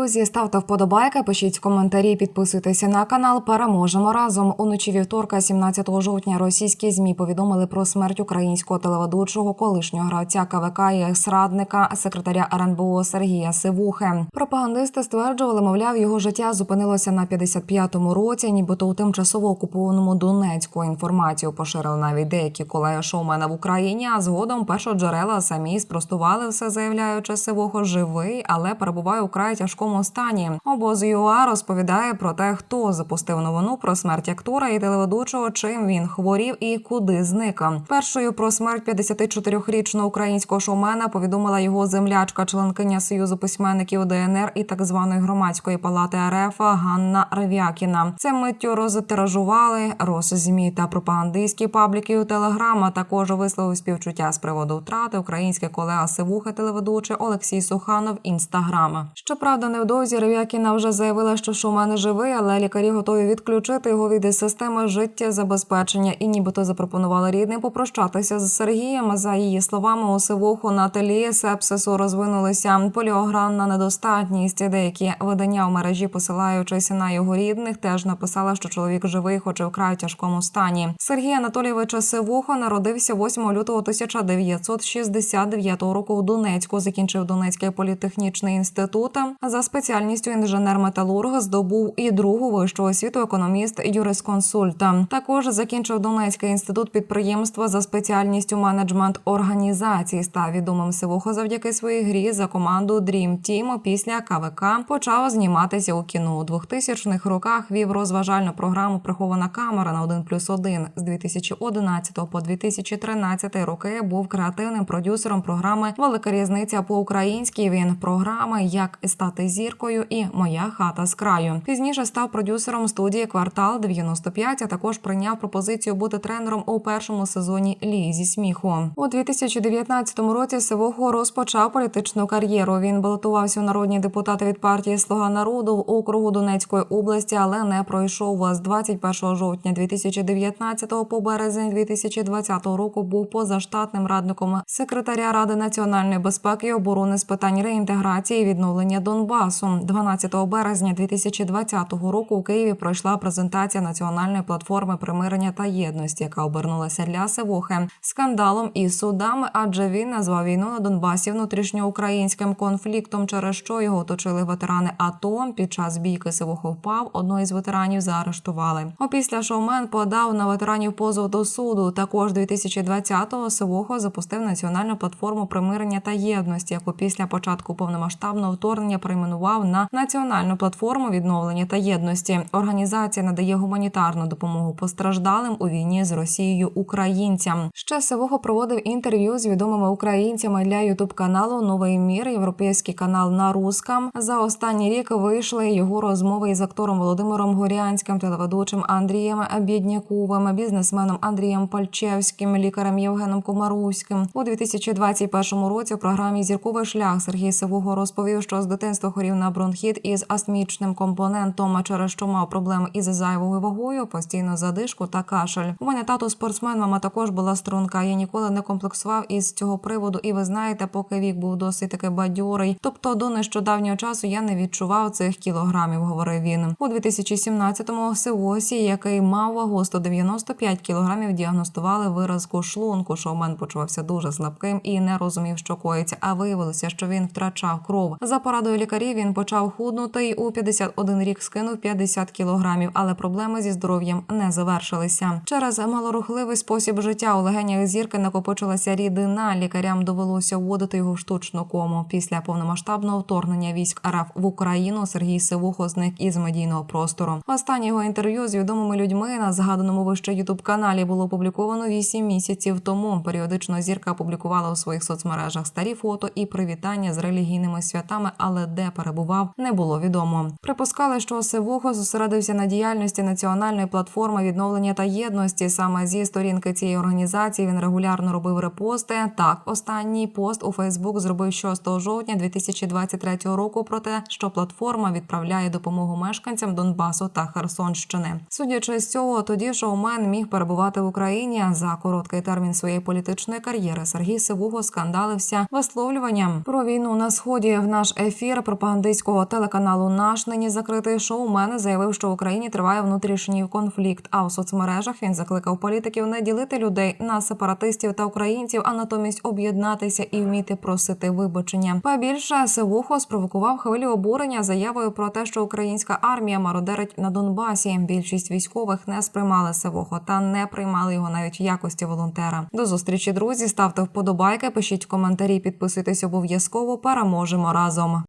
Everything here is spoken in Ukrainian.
Друзі, ставте вподобайки, пишіть коментарі, підписуйтеся на канал. Переможемо разом. Уночі вівторка, 17 жовтня, російські змі повідомили про смерть українського телеведучого, колишнього гравця КВК і екс-радника, секретаря РНБО Сергія Сивухи. Пропагандисти стверджували, мовляв, його життя зупинилося на 55-му році, нібито у тимчасово окупованому Донецьку. Інформацію поширили навіть деякі колеги шоумена в Україні. А згодом першоджерела самі спростували все, заявляючи, Сивого живий, але перебуває у край тяжкому стані. Обоз ЮА розповідає про те, хто запустив новину про смерть актора і телеведучого, чим він хворів і куди зник. Першою про смерть 54-річного українського шоумена повідомила його землячка, членкиня Союзу письменників ДНР і так званої громадської палати РФ Ганна Рев'якіна. Це миттю розтиражували Росзмі та пропагандистські пабліки у Телеграм, а також висловив співчуття з приводу втрати український колега Сивуха телеведучий Олексій Суханов інстаграма. Щоправда, невдовзі Рев'якіна вже заявила, що шоумен живий, але лікарі готові відключити його від системи життєзабезпечення і нібито запропонували рідним попрощатися з Сергієм. За її словами, у Сивуху на тлі сепсису розвинулися поліогранна недостатність. Деякі видання в мережі, посилаючись на його рідних, теж написали, що чоловік живий, хоч і вкрай тяжкому стані. Сергій Анатолійович Сивуха народився 8 лютого 1969 року в Донецьку. Закінчив Донецький політехнічний інститут. За спеціальністю інженер-металург здобув і другу вищу освіту економіст юрисконсульт. Також закінчив Донецький інститут підприємства за спеціальністю менеджмент організацій. Став відомим Сивухо завдяки своїй грі за команду Dream Team. Після КВК почав зніматися у кіно у 2000-х роках. Вів розважальну програму Прихована камера на 1 плюс 1. з 2011 по 2013 роки. Був креативним продюсером програми Велика різниця по українськи. Він програми Як стати зіркою і Моя хата з краю. Пізніше став продюсером студії Квартал 95, а також прийняв пропозицію бути тренером у першому сезоні Лії зі сміху. У 2019 році Сивого розпочав політичну кар'єру. Він балотувався у народні депутати від партії Слуга народу в округу Донецької області, але не пройшов з 21 жовтня 2019 по березень 2020 року. Був позаштатним радником секретаря Ради національної безпеки і оборони з питань реінтеграції і відновлення Донбасу. 12 березня 2020 року у Києві пройшла презентація національної платформи примирення та єдності, яка обернулася для Севохи скандалом і судами, адже він назвав війну на Донбасі внутрішньоукраїнським конфліктом, через що його оточили ветерани АТО. Під час бійки Севохо впав. Одного із ветеранів заарештували. Опісля шоумен подав на ветеранів позов до суду. Також 2020-го Севохо запустив національну платформу примирення та єдності, яку після початку повномасштабного вторгнення перейменував на національну платформу відновлення та єдності. Організація надає гуманітарну допомогу постраждалим у війні з Росією українцям. Ще Севого проводив інтерв'ю з відомими українцями для ютуб каналу Новий мір, європейський канал на русском. За останній рік вийшли його розмови із актором Володимиром Горянським, телеведучим Андрієм Бідняковим, бізнесменом Андрієм Пальчевським, лікарем Євгеном Комаруським. У 2021 році у програмі Зірковий шлях Сергій Сивого розповів, що з дитинства хворів на бронхіт із астмічним компонентом, через що мав проблеми із зайвою вагою, постійно задишку та кашель. У мене тато спортсмен, мама також була струнка. Я ніколи не комплексував із цього приводу. І ви знаєте, поки вік був досить таки бадьорий. Тобто до нещодавнього часу я не відчував цих кілограмів, говорив він. У 2017-му Сивосі, який мав вагу 195 кілограмів, діагностували виразку шлунку. Шоумен почувався дуже слабким і не розумів, що коїться. А виявилося, що він втрачав кров. За порадою лікарів він почав худнути і у 51 рік скинув 50 кілограмів, але проблеми зі здоров'ям не завершилися. Через малорухливий спосіб життя у легенях зірки накопичилася рідина. Лікарям довелося вводити його в штучну кому. Після повномасштабного вторгнення військ РФ в Україну Сергій Сивухо зник із медійного простору. Останнє його інтерв'ю з відомими людьми на згаданому вище ютуб каналі було опубліковано 8 місяців тому. Періодично зірка публікувала у своїх соцмережах старі фото і привітання з релігійними святами, але де перебував, не було відомо. Припускали, що Сивухо зосередився на діяльності національної платформи відновлення та єдності. Саме зі сторінки цієї організації він регулярно робив репости. Так, останній пост у Фейсбук зробив 6 жовтня 2023 року про те, що платформа відправляє допомогу мешканцям Донбасу та Херсонщини. Судячи з цього, тоді шоумен міг перебувати в Україні за короткий термін своєї політичної кар'єри. Сергій Сивуго скандалився висловлюванням про війну на сході. В наш ефір пропаганда пропагандистського телеканалу Наш нині закритий шоумен заявив, що в Україні триває внутрішній конфлікт. А у соцмережах він закликав політиків не ділити людей на сепаратистів та українців, а натомість об'єднатися і вміти просити вибачення. Па більше Севухо спровокував хвилю обурення заявою про те, що українська армія мародерить на Донбасі. Більшість військових не сприймали Севухо та не приймали його навіть в якості волонтера. До зустрічі, друзі. Ставте вподобайки, пишіть коментарі, підписуйтесь обов'язково. Переможемо разом.